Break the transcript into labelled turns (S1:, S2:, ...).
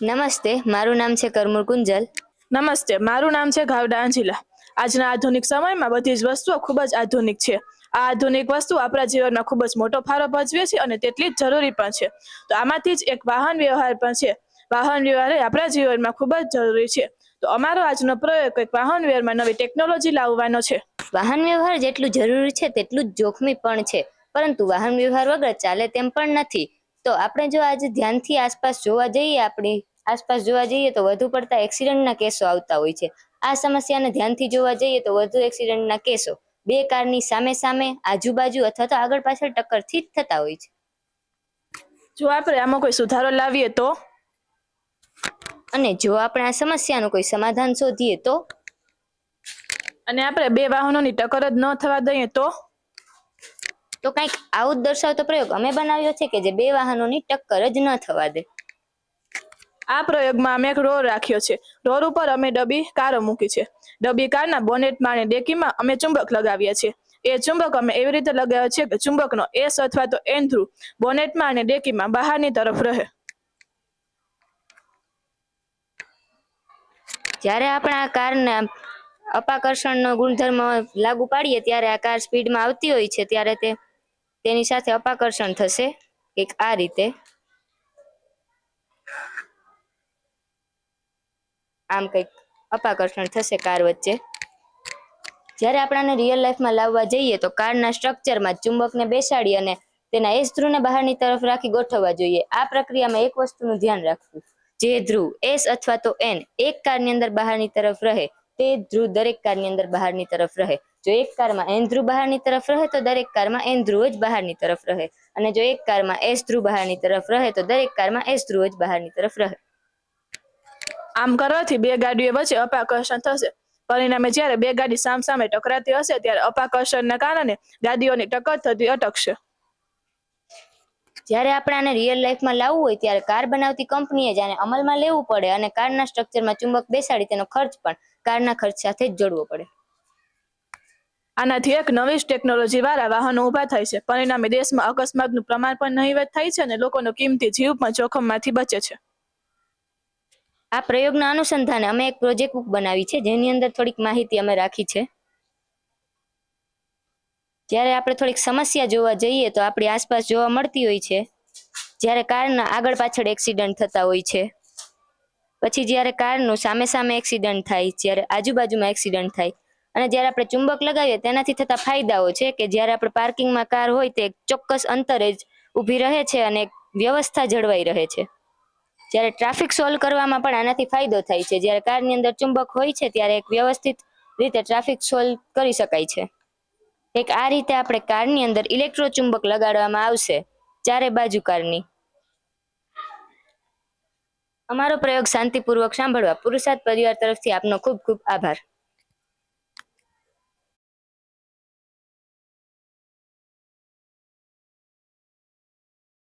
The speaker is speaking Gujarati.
S1: નમસ્તે મારું નામ છે કરમુર કુંજલ
S2: નમસ્તે મારું નામ છે ગાવડા અંજિલા આજના આધુનિક સમયમાં બધી જ વસ્તુઓ ખૂબ જ આધુનિક છે. આ આધુનિક વસ્તુ આપણા જીવનમાં ખૂબ જ મોટો ફાળો ભજવે છે અને તેટલી જ જરૂરી પણ છે. તો આમાંથી જ એક વાહન વ્યવહાર પણ છે. વાહન વ્યવહાર એ આપણા જીવનમાં ખૂબ જ જરૂરી છે. તો અમારો આજનો પ્રયોગ એક વાહન વ્યવહારમાં નવી ટેકનોલોજી લાવવાનો છે.
S1: વાહન વ્યવહાર જેટલું જરૂરી છે તેટલું જ જોખમી પણ છે. પરંતુ વાહન વ્યવહાર વગર ચાલે તેમ પણ નથી. તો આપણે જો આજે ધ્યાનથી આસપાસ જોવા જઈએ આપણી આસપાસ જોવા જઈએ તો વધુ પડતા એક્સિડન્ટના કેસો આવતા હોય છે. આ સમસ્યાને ધ્યાનથી જોવા જઈએ તો વધુ એક્સિડન્ટના કેસો બે કારની સામે સામે આજુબાજુ અથવા તો આગળ પાછળ ટક્કરથી જ થતા હોય છે.
S2: જો આપણે આમાં કોઈ સુધારો લાવીએ તો?
S1: અને જો આપણે આ સમસ્યાનું કોઈ સમાધાન શોધીએ તો?
S2: અને આપણે બે વાહનોની ટક્કર જ ન થવા દઈએ તો?
S1: તો કંઈક આવું જ દર્શાવતો પ્રયોગ અમે બનાવ્યો છે કે જે બે વાહનોની ટક્કર જ ન થવા દે.
S2: આ પ્રયોગમાં અમે રોર રાખ્યો છે. રોર ઉપર અમે ડબ્બી કારો મૂકી છે. ડબ્બી કારના બોનેટમાં અને ડેકીમાં અમે ચુંબક લગાવ્યા છે એ ચુંબક અમે એવી રીતે લગાવ્યો છે કે ચુંબકનો એસ અથવા તો એન થ્રુ બોનેટમાં અને ડેકીમાં બહારની તરફ રહે.
S1: જ્યારે આપણે આ કારના અપાકર્ષણનો ગુણધર્મ લાગુ પાડીએ ત્યારે આ કાર સ્પીડમાં આવતી હોય છે, ત્યારે તે તેની સાથે અપાકર્ષણ થશે, એક આ રીતે. આમ કંઈક અપાકર્ષણ થશે કાર વચ્ચે. જ્યારે આપણાને રિયલ લાઈફમાં લાવવા જઈએ તો કારના સ્ટ્રક્ચરમાં ચુંબકને બેસાડી અને તેના એ ધ્રુવને બહારની તરફ રાખી ગોઠવવા જોઈએ. આ પ્રક્રિયામાં એક વસ્તુનું ધ્યાન રાખવું. જે ધ્રુવ એસ અથવા તો એન એક કારની અંદર બહારની તરફ રહે, તે ધ્રુવ દરેક કારની અંદર બહારની તરફ રહે. જો એક કારમાં એન ધ્રુવ બહારની તરફ રહે, તો દરેક કારમાં એન ધ્રુવ જ બહારની તરફ રહે. અને જો એક કારમાં એસ ધ્રુવ બહારની તરફ રહે, તો દરેક કારમાં એસ ધ્રુવ જ બહારની તરફ રહે.
S2: આમ કરવાથી બે ગાડીઓ વચ્ચે અપાકર્ષણ થશે. પરિણામે જ્યારે બે ગાડી સામ સામે ટકરાતી હશે ત્યારે અપાકર્ષણના કારણે ગાડીઓની ટક્કર થતી અટકશે.
S1: જ્યારે આપણે આને રિયલ લાઈફમાં લાવવું હોય ત્યારે કાર બનાવતી કંપનીએ જ આને અમલમાં લેવું પડે અને કારના સ્ટ્રક્ચરમાં ચુંબક બેસાડી તેનો ખર્ચ પણ કારના ખર્ચ સાથે જ જોડવો પડે.
S2: આનાથી એક નવી જ ટેકનોલોજી વાળા વાહનો ઊભા થાય છે. પરિણામે દેશમાં અકસ્માતનું પ્રમાણ પણ નહીવત થાય છે અને લોકોનો કિંમતી જીવ પણ જોખમમાંથી બચે છે.
S1: આ પ્રયોગના અનુસંધાને અમે એક પ્રોજેક્ટ બુક બનાવી છે, જેની અંદર થોડીક માહિતી અમે રાખી છે. જ્યારે આપણે થોડીક સમસ્યા જોવા જઈએ તો આપણી આસપાસ જોવા મળતી હોય છે, જ્યારે કારના આગળ પાછળ એક્સિડન્ટ થતા હોય છે, પછી જ્યારે કારનું સામે સામે એક્સિડન્ટ થાય, જ્યારે આજુબાજુમાં એક્સિડન્ટ થાય, અને જ્યારે આપણે ચુંબક લગાવીએ તેનાથી થતા ફાયદાઓ છે કે જ્યારે આપણે પાર્કિંગમાં કાર હોય તે ચોક્કસ અંતરે જ ઊભી રહે છે અને વ્યવસ્થા જળવાઈ રહે છે. જ્યારે ટ્રાફિક સોલ્વ કરવામાં પણ આનાથી ફાયદો થાય છે. જ્યારે કારની અંદર ચુંબક હોય છે, ત્યારે એક વ્યવસ્થિત રીતે ટ્રાફિક સોલ્વ કરી શકાય છે. એક આ રીતે આપણે કારની અંદર ઇલેક્ટ્રો ચુંબક લગાડવામાં આવશે, ચારે બાજુ કારની. અમારો પ્રયોગ શાંતિપૂર્વક સાંભળવા. પુરુષાર્થ પરિવાર તરફથી આપનો ખૂબ ખૂબ આભાર.